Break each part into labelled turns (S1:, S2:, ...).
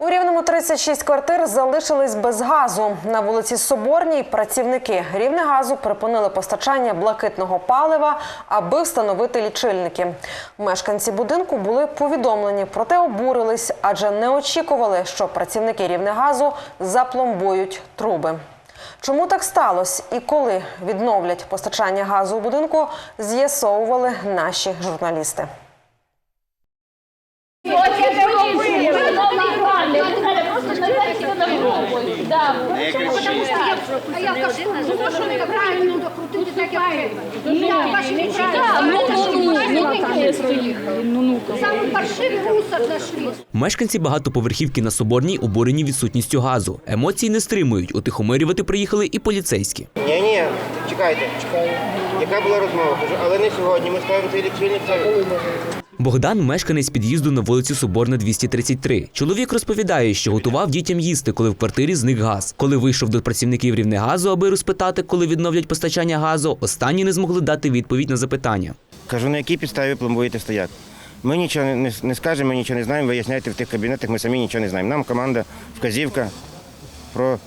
S1: У Рівному 36 квартир залишились без газу. На вулиці Соборній працівники Рівнегазу припинили постачання блакитного палива, аби встановити лічильники. Мешканці будинку були повідомлені, проте обурились, адже не очікували, що працівники Рівнегазу запломбують труби. Чому так сталося і коли відновлять постачання газу у будинку, з'ясовували наші журналісти.
S2: А я кажу, ну що не правильно докрутити так, як треба. Неправильно. Саме знайшли.
S3: Мешканці багатоповерхівки на Соборній обурені відсутністю газу. Емоції не стримують. Утихомирювати приїхали і поліцейські.
S4: Ні, ні, чекайте. Яка була розмова? Але не сьогодні. Ми ставимо цей лічильник.
S3: Богдан мешканець під'їзду на вулиці Соборна 233. Чоловік розповідає, що готував дітям їсти, коли в квартирі зник газ. Коли вийшов до працівників Рівнегазу, аби розпитати, коли відновлять постачання газу, останні не змогли дати відповідь на запитання.
S4: Кажу, на якій підставі пломбуєте стояк? Ми нічого не, не, скажемо, нічого не знаємо, виясняйте в тих кабінетах, ми самі нічого не знаємо. Нам команда, вказівка про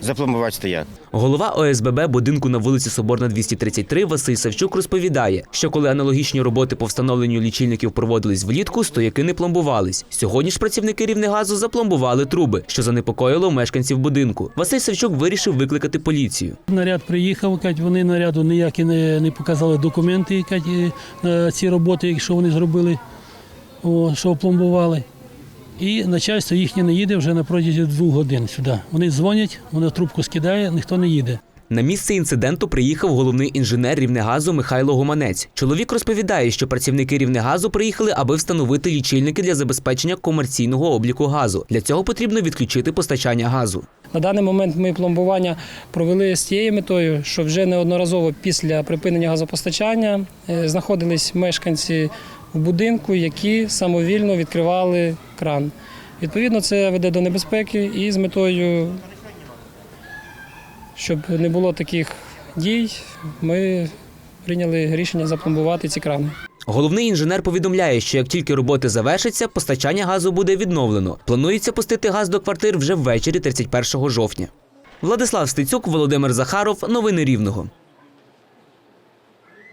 S4: запломбувати стояк.
S3: Голова ОСББ будинку на вулиці Соборна 233 Василь Савчук розповідає, що коли аналогічні роботи по встановленню лічильників проводились влітку, стояки не пломбувались. Сьогодні ж працівники Рівнегазу запломбували труби, що занепокоїло мешканців будинку. Василь Савчук вирішив викликати поліцію.
S5: Наряд приїхав, кажуть, вони наряду ніякі не, не показали документи кажуть, е, на ці роботи, що вони зробили, о, що опломбували. І начальство їхнє не їде вже на протязі двох годин сюди. Вони дзвонять, вона трубку скидає, ніхто не їде.
S3: На місце інциденту приїхав головний інженер Рівнегазу Михайло Гуманець. Чоловік розповідає, що працівники Рівнегазу приїхали, аби встановити лічильники для забезпечення комерційного обліку газу. Для цього потрібно відключити постачання газу.
S6: На даний момент ми пломбування провели з тією метою, що вже неодноразово після припинення газопостачання е, знаходились мешканці в будинку, які самовільно відкривали кран. Відповідно, це веде до небезпеки і з метою, щоб не було таких дій, ми прийняли рішення запломбувати ці крани.
S3: Головний інженер повідомляє, що як тільки роботи завершаться, постачання газу буде відновлено. Планується пустити газ до квартир вже ввечері 31 жовтня. Владислав Стецюк, Володимир Захаров. Новини Рівного.